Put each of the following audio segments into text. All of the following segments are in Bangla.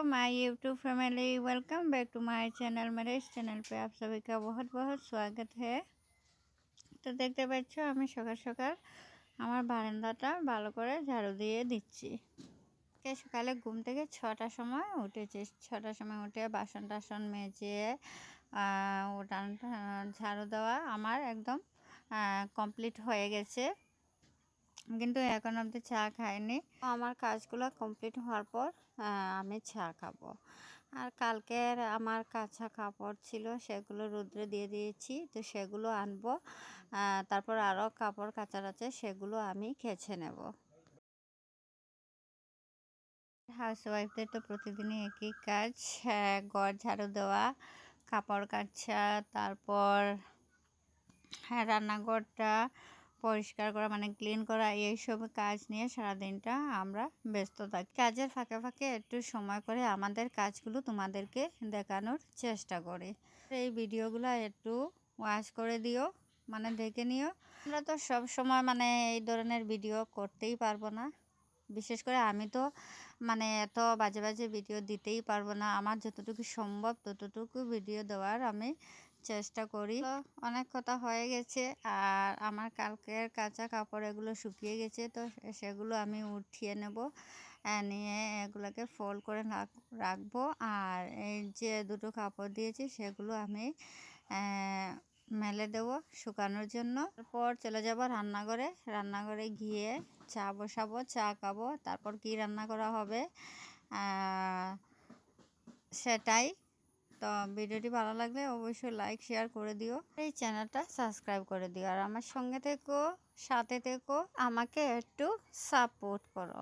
my YouTube family welcome back to my channel मेरे इस चैनल पे आप सभी का बहुत बहुत स्वागत है তো দেখতে পাচ্ছ আমি সকাল সকাল আমার বারান্দাটা ভালো করে ঝাড়ু দিয়ে দিচ্ছি কে সকালে ঘুম থেকে ছটার সময় উঠেছি ছটার সময় উঠে বাসন টাসন মেজে উঠান ঝাড়ু দেওয়া আমার একদম কমপ্লিট হয়ে গেছে কিন্তু এখন অবধি চা খাইনি। আমার কাজগুলো কমপ্লিট হওয়ার পর আমি চা খাব। আর কালকের আমার কাঁচা কাপড় ছিল সেগুলো রুদ্রে দিয়ে দিয়েছি তো সেগুলো আনব। তারপর আরও কাপড় কাচার আছে সেগুলো আমি খেছে নেব। হাউস ওয়াইফদের তো প্রতিদিনই একই কাজ ঘর ঝাড়ু দেওয়া কাপড় কাচা তারপর হ্যাঁ রান্নাঘরটা পরিষ্কার করা মানে ক্লিন করা, এইসব কাজ নিয়ে সারাদিনটা আমরা ব্যস্ত থাকি। কাজের ফাঁকে ফাঁকে একটু সময় করে আমাদের কাজগুলো তোমাদেরকে দেখানোর চেষ্টা করি। এই ভিডিওগুলো একটু ওয়াশ করে দিও মানে দেখে নিও। আমরা তো সব সময় মানে এই ধরনের ভিডিও করতেই পারব না। বিশেষ করে আমি তো মানে এত বাজে বাজে ভিডিও দিতেই পারব না। আমার যতটুকু সম্ভব ততটুকু ভিডিও দেওয়ার আমি চেষ্টা করি। তো অনেক কথা হয়ে গেছে আর আমার কালকের কাঁচা কাপড় এগুলো শুকিয়ে গেছে, তো সেগুলো আমি উঠিয়ে নেব। নিয়ে এগুলোকে ফোল্ড করে রাখব। আর এই যে দুটো কাপড় দিয়েছি, সেগুলো আমি মেলে দেব শুকানোর জন্য। তারপর চলে যাব রান্নাঘরে। রান্নাঘরে গিয়ে চা বসাবো, চা খাব। তারপর কি রান্না করা হবে? সেটাই তো ভিডিওটি ভালো লাগলে অবশ্যই লাইক শেয়ার করে দিও। এই চ্যানেলটা সাবস্ক্রাইব করে দিও। আর আমার সঙ্গে থেকো, সাথে থেকো, আমাকে একটু সাপোর্ট করো।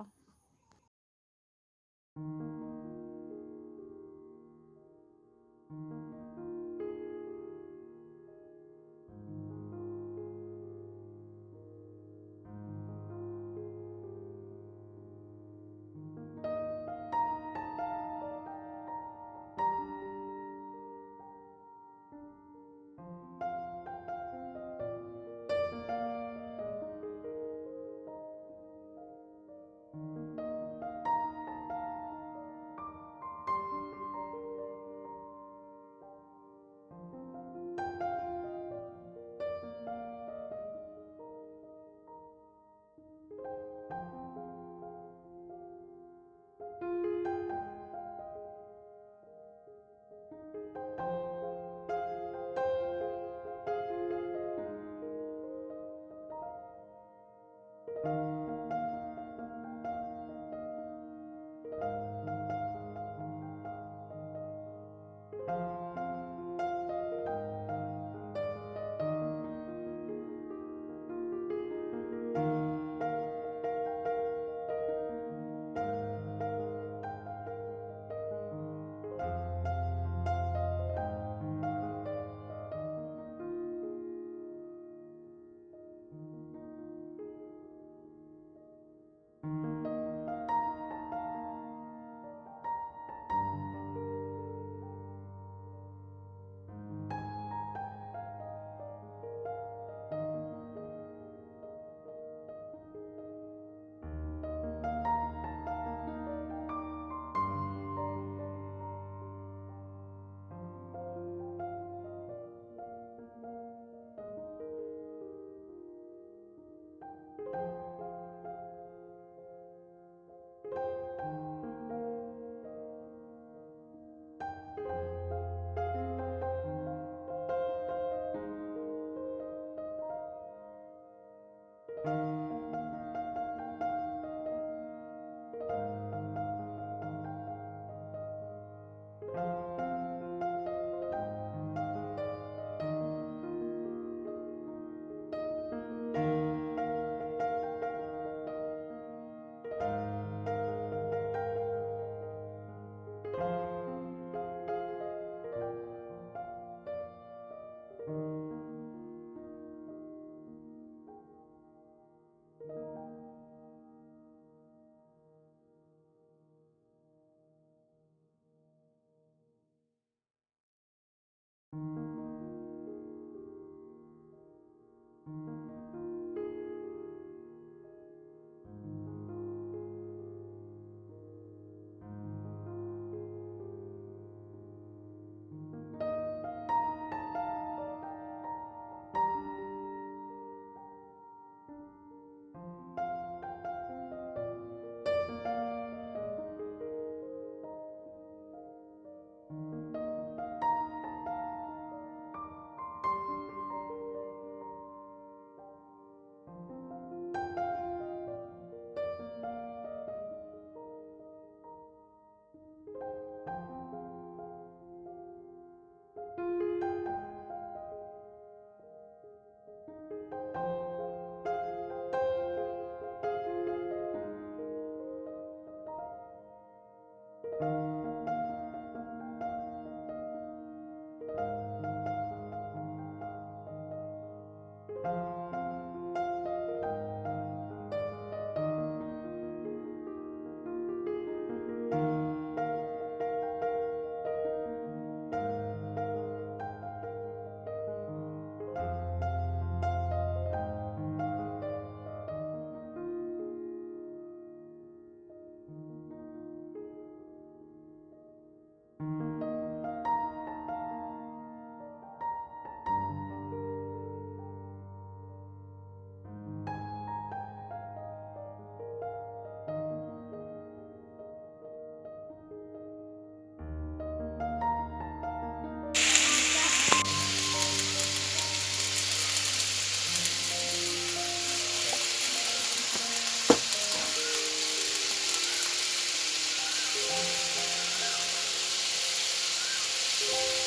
Bye.